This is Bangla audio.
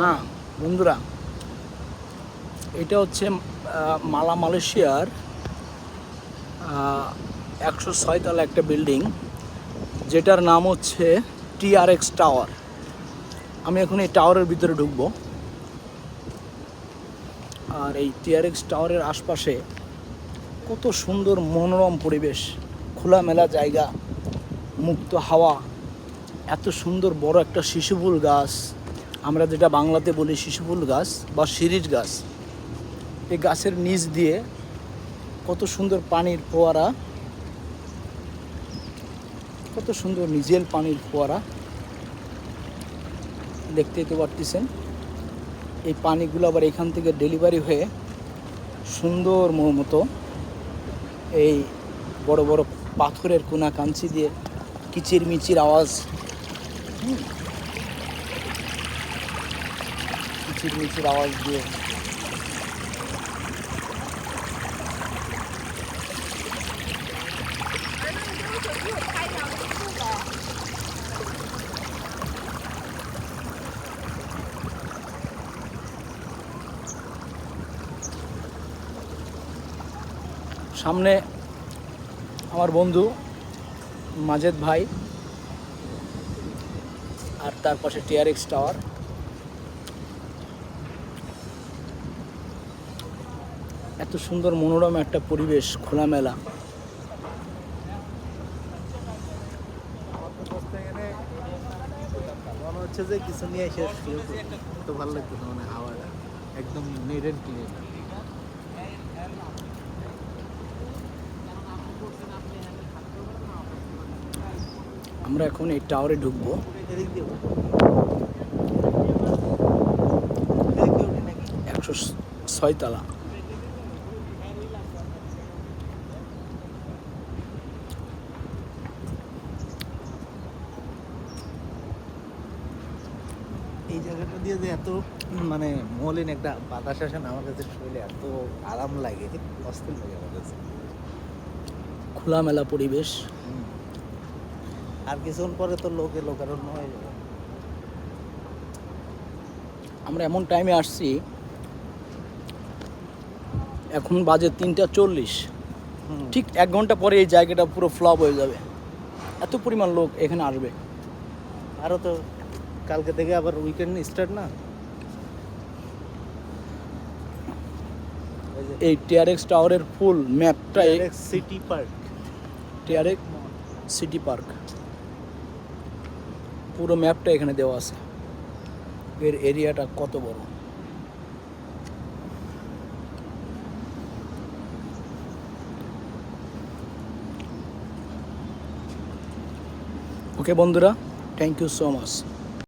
হ্যাঁ বন্ধুরা, এটা হচ্ছে মালা মালয়েশিয়ার একশো ছয়তলা একটা বিল্ডিং, যেটার নাম হচ্ছে টিআরএক্স টাওয়ার। আমি এখন এই টাওয়ারের ভিতরে ঢুকবো। আর এই টিআরএক্স টাওয়ারের আশপাশে কত সুন্দর মনোরম পরিবেশ, খোলামেলা জায়গা, মুক্ত হাওয়া, এত সুন্দর বড় একটা শিশুফুল গাছ আমরা যেটা বাংলাতে বলি শিশুফুল গাছ বা শিরিষ গাছ, এই গাছের নিচ দিয়ে কত সুন্দর পানির ফোয়ারা, কত সুন্দর নিজেল পানির ফোয়ারা দেখতেই তো পারতেছেন। এই পানিগুলো আবার এখান থেকে ডেলিভারি হয়ে সুন্দর মতো এই বড় বড় পাথরের কোনা কাঞ্চি দিয়ে কিচির মিচির আওয়াজ হুম। কিচির মিচির আওয়াজ দিয়ে সামনে আমার বন্ধু মাজেদ ভাই আর তার পাশে টিআরএক্স টাওয়ার এত সুন্দর মনোরম একটা পরিবেশ খোলামেলা। হচ্ছে যে কিছু নিয়ে এসে তো ভালো মানে হাওয়াটা। একদম নিট অ্যান্ড ক্লিন আমরা এখন এই টাওয়ারে ঢুকবো। একশো ছয়তলা এই জায়গাটা দিয়ে যে এত মানে মলিন একটা বাতাস আসে না আমার কাছে শরীরে এত আরাম লাগে অস্থির লাগে আমার কাছে। খোলামেলা পরিবেশ। আর কিছুক্ষণ পরে তো লোকে লোকারণ্য হয়ে যাবে। আমরা এমন টাইমে আসছি এখন বাজে তিনটা চল্লিশ। ঠিক এক ঘণ্টা পরে এই জায়গাটা পুরো ফ্লপ হয়ে যাবে। এত পরিমাণ লোক এখানে আসবে। আরও তো কালকে থেকে আবার উইকেন্ড স্টার্ট না? এই টিআরএক্স টাওয়ারের ফুল ম্যাপটা city park TRX city park পুরো ম্যাপটা এখানে দেওয়া আছে। এর এরিয়াটা কত বড়? ওকে বন্ধুরা থ্যাংক ইউ সো মাচ